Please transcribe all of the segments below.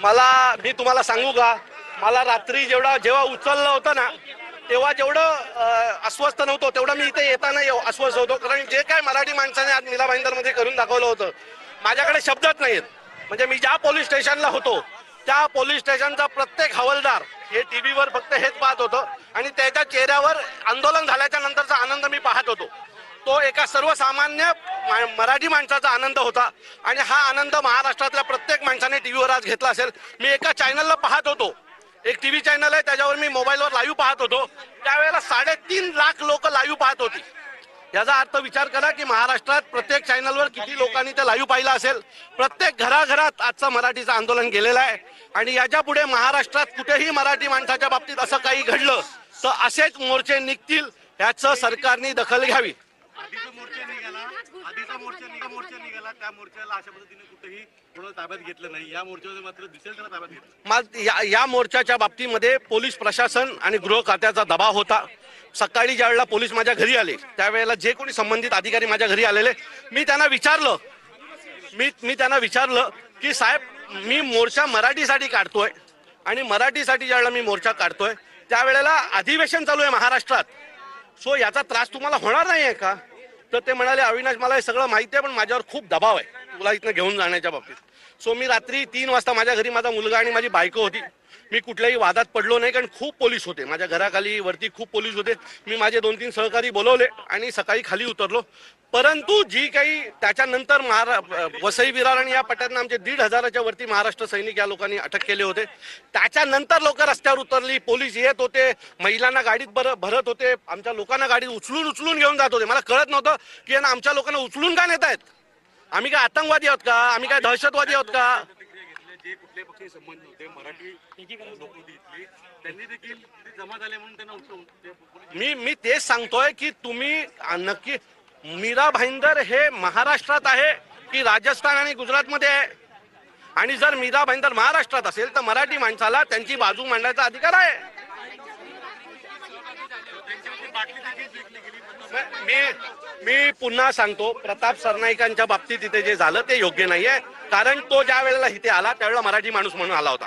मला मी तुम्हाला सांगू का? मला रात्री जेवढा जेव्हा उचललं होतं ना तेव्हा जेवढं अस्वस्थ नव्हतं तेवढं मी इथे येताना येऊ अस्वस्थ होतो. कारण जे काय मराठी माणसाने आज मीरा मध्ये करून दाखवलं होतं माझ्याकडे शब्दच नाहीत म्हणजे मी ज्या पोलीस स्टेशनला होतो त्या पोलीस स्टेशनचा प्रत्येक हवालदार हे टीव्हीवर फक्त हेच पाहत होतं आणि त्याच्या चेहऱ्यावर आंदोलन झाल्याच्या नंतरचा आनंद मी पाहत होतो. तो एका सर्वसामान्य मा- मराठी माणसाचा आनंद होता. आणि हा आनंद महाराष्ट्रातल्या प्रत्येक माणसाने टी व्हीवर आज घेतला असेल. मी एका चॅनलला पाहत होतो. एक टी व्ही चॅनल आहे त्याच्यावर मी मोबाईलवर लाईव्ह पाहत होतो. त्यावेळेला साडेतीन लाख लोक लाईव्ह पाहत होती. याचा अर्थ विचार करा की महाराष्ट्रात प्रत्येक चॅनलवर किती लोकांनी ते लाईव्ह पाहिलं असेल. प्रत्येक घराघरात आजचं मराठीचं आंदोलन गेलेलं आहे. आणि याच्यापुढे महाराष्ट्रात कुठेही मराठी माणसाच्या बाबतीत असं काही घडलं तर असेच मोर्चे निघतील याचं सरकारने दखल घ्यावी आधीचा मोर्चा निघाला आधीचा मोर्चा निघा मोर्चा त्या मोर्चाला अशा पद्धतीने कुठेही कोणाला ताब्यात घेतलं नाही. या मोर्चामध्ये मात्र दिसेल त्याला ताब्यात घेतलं. या या मोर्चाच्या बाबतीमध्ये पोलीस प्रशासन आणि गृह खात्याचा दबाव होता. सकाळी ज्या वेळेला पोलीस माझ्या घरी आले त्यावेळेला जे कोणी संबंधित अधिकारी माझ्या घरी आलेले मी त्यांना विचारलं. मी मी त्यांना विचारलं की साहेब मी मोर्चा मराठीसाठी काढतोय आणि मराठीसाठी ज्यावेळेला मी मोर्चा काढतोय त्यावेळेला अधिवेशन चालू आहे महाराष्ट्रात. सो याचा त्रास तुम्हाला होणार नाही आहे का? तर ते म्हणाले अविनाश मला हे सगळं माहिती आहे पण माझ्यावर खूप दबाव आहे. तुला इथनं घेऊन जाण्याच्या बाबतीत. सो मी रात्री तीन वाजता माझ्या घरी माझा मुलगा आणि माझी बायको होती. मी कुठल्याही वादात पडलो नाही कारण खूप पोलीस होते. माझ्या घराखाली वरती खूप पोलीस होते. मी माझे दोन तीन सहकारी बोलवले आणि सकाळी खाली उतरलो. परंतु जी काही त्याच्यानंतर महारा वसई विरार आणि या पट्ट्यातनं आमचे दीड हजाराच्या वरती महाराष्ट्र सैनिक या लोकांनी अटक केले होते. त्याच्यानंतर लोक रस्त्यावर उतरली. पोलीस येत होते. महिलांना गाडीत भर भरत होते. आमच्या लोकांना गाडीत उचलून उचलून घेऊन जात होते. मला कळत नव्हतं की यांना आमच्या लोकांना उचलून का नेत आहेत आम्ही काय आतंकवादी आहोत का? आम्ही काय दहशतवादी आहोत का? प्रतिक्रिया घेतल्या जे कुठल्याही पक्षाशी संबंध होते मराठी लोक होती इथली त्यांनी देखील ते जमा झाले म्हणून त्यांना उठवून ते पोलीस मी मी तेच सांगतोय की तुम्ही नक्की मीरा भाईंदर हे महाराष्ट्रात आहे की राजस्थान आणि गुजरातमध्ये आहे? आणि जर मीरा भाईंदर महाराष्ट्रात असेल तर मराठी माणसाला त्यांची बाजू मांडण्याचा अधिकार आहे. मी मी पुन्हा सांगतो प्रताप सरनाईकांच्या बाबतीत इथे जे झालं ते योग्य नाहीये. कारण तो ज्या वेळेला इथे आला त्यावेळेला मराठी माणूस म्हणून आला होता.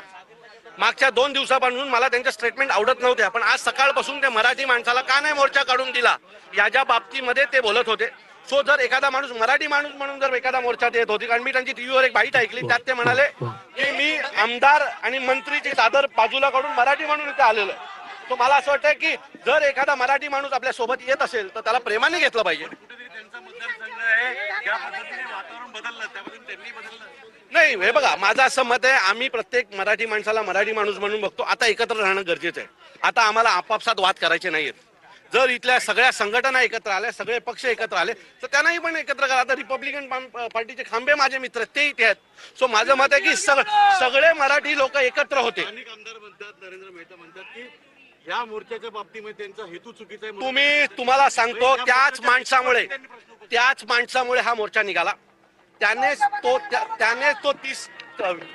मागच्या दोन दिवसापासून मला त्यांच्या स्टेटमेंट आवडत नव्हते पण आज सकाळपासून ते मराठी माणसाला का नाही मोर्चा काढून दिला? याच्या बाबतीमध्ये ते बोलत होते. सो जर एखादा माणूस मराठी माणूस म्हणून जर एखादा मोर्चात येत होती कारण मी त्यांची टीव्हीवर एक बाईट ऐकली त्यात ते म्हणाले की मी आमदार आणि मंत्रीची चादर बाजूला काढून मराठी म्हणून इथे आलेलो आहे. तो मला असं वाटतं की जर एखादा मराठी माणूस आपल्यासोबत येत असेल तर त्याला प्रेमाने घेतलं पाहिजे. नाही हे बघा माझं असं मत आहे आम्ही प्रत्येक मराठी माणसाला मराठी माणूस म्हणून बघतो. आता एकत्र राहणं गरजेचं आहे. आता आम्हाला आपापसात वाद करायचे नाहीयेत. जर इथल्या सगळ्या संघटना एकत्र आल्या सगळे पक्ष एकत्र आले तर त्यांनाही पण एकत्र करा. आता रिपब्लिकन पार्टीचे खांबे माझे मित्र ते इथे आहेत. सो माझं मत आहे की सग- सगळे मराठी लोक एकत्र होते अनेक आमदार म्हणतात नरेंद्र मेहता म्हणतात की या मोर्चाच्या बाबतीमध्ये त्यांचा हेतू चुकीचा आहे. तुम्ही तुम्हाला सांगतो त्याच माणसामुळे त्यांनी त्याच माणसामुळे हा मोर्चा निघाला. त्यानेच तो त्या- त्याने तो तीस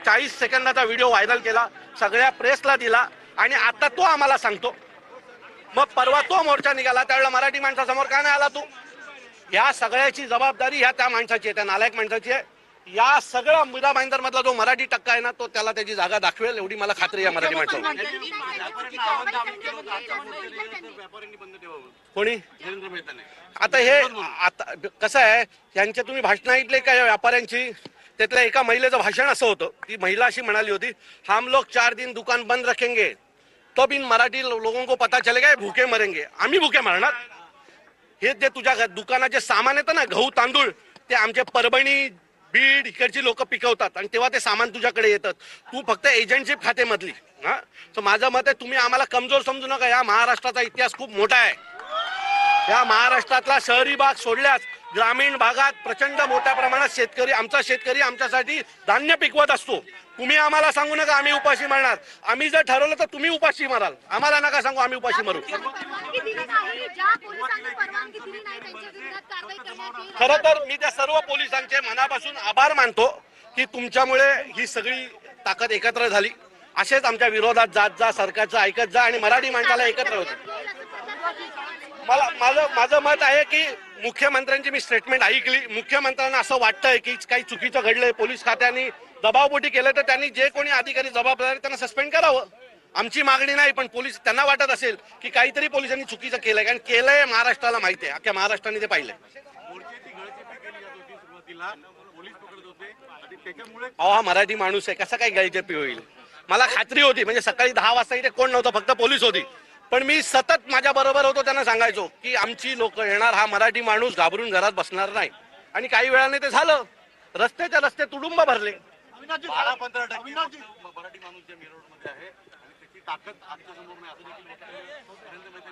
चाळीस सेकंदाचा व्हिडिओ व्हायरल केला सगळ्या प्रेसला दिला आणि आता तो आम्हाला सांगतो. मग परवा तो मोर्चा निघाला त्यावेळेला मराठी माणसासमोर का नाही आला तू? या सगळ्याची जबाबदारी ह्या त्या माणसाची आहे त्या नालायक माणसाची आहे. या सगळा मुदा भाईंदर मधला जो मराठी टक्का आहे ना तो त्याला त्याची जागा दाखवेल एवढी मला खात्री आहे मराठी माणसाला. कोणी? आता हे आता कसं आहे यांचे तुम्ही भाषण ऐकले का या व्यापाऱ्यांची? त्यातल्या एका महिलेचं भाषण असं होतं. ती महिला अशी म्हणाली होती हम लोग चार दिन दुकान बंद रखेंगे तब इन मराठी लोगों को पता चलेगा भूखे मरेंगे. आम्ही भूके मरणार? हे जे तुझ्या दुकानाचे सामान येतं ना गहू तांदूळ ते आमचे परभणी बीड इकडची लोक पिकवतात आणि तेव्हा ते सामान तुझ्याकडे येतात. तू फक्त एजंटशिप खाते मधली हा? तर माझं मत आहे तुम्ही आम्हाला कमजोर समजू नका. या महाराष्ट्राचा इतिहास खूप मोठा आहे. या महाराष्ट्रातला शहरी भाग सोडल्यास ग्रामीण भागात प्रचंड मोठ्या प्रमाणात शेतकरी आमचा शेतकरी आमच्यासाठी धान्य पिकवत असतो. तुम्ही आम्हाला सांगू नका आम्ही उपाशी मारणार. आम्ही जर ठरवलं तर तुम्ही उपाशी माराल. आम्हाला नका सांगू आम्ही उपाशी मारू. खरं तर मी त्या सर्व पोलिसांचे मनापासून आभार मानतो की तुमच्यामुळे ही सगळी ताकद एकत्र झाली. असेच आमच्या विरोधात जात जा सरकारचं ऐकत जा आणि मराठी माणसाला एकत्र होते. मला माझं माझं मत आहे की मुख्यमंत्र्यांची मी स्टेटमेंट ऐकली. मुख्यमंत्र्यांना असं वाटतंय की काही चुकीचं घडलंय. पोलीस खात्याने दबावबोटी केलं तर त्यांनी जे कोणी अधिकारी जबाबदार त्यांना सस्पेंड करावं. आमची मागणी नाही पण पोलीस त्यांना वाटत असेल की काहीतरी पोलिसांनी चुकीचं केलंय. कारण केलंय महाराष्ट्राला माहिती आहे. अख्ख्या महाराष्ट्राने ते पाहिलंय. अहो हा मराठी माणूस आहे. कसा काय गैरजेपी होईल? मला खात्री होती. म्हणजे सकाळी दहा वाजता इथे कोण नव्हतं फक्त पोलीस होती. पण मी सतत माझ्या बरोबर होतो त्यांना सांगायचो की आमची लोक येणार हा मराठी माणूस घाबरून घरात बसणार नाही. आणि काही वेळाने ते झालं. रस्त्याच्या रस्ते तुडुंब भरले. बारा पंधरा टक्के. मराठी माणूस जे आहे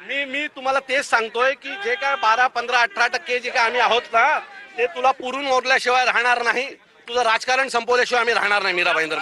मी मी तुम्हाला तेच सांगतोय की जे काय बारा पंधरा अठरा टक्के जे काय आम्ही आहोत ना ते तुला पुरून ओरल्याशिवाय राहणार नाही. तुझं राजकारण संपवल्याशिवाय आम्ही राहणार नाही मीरा भाईंदर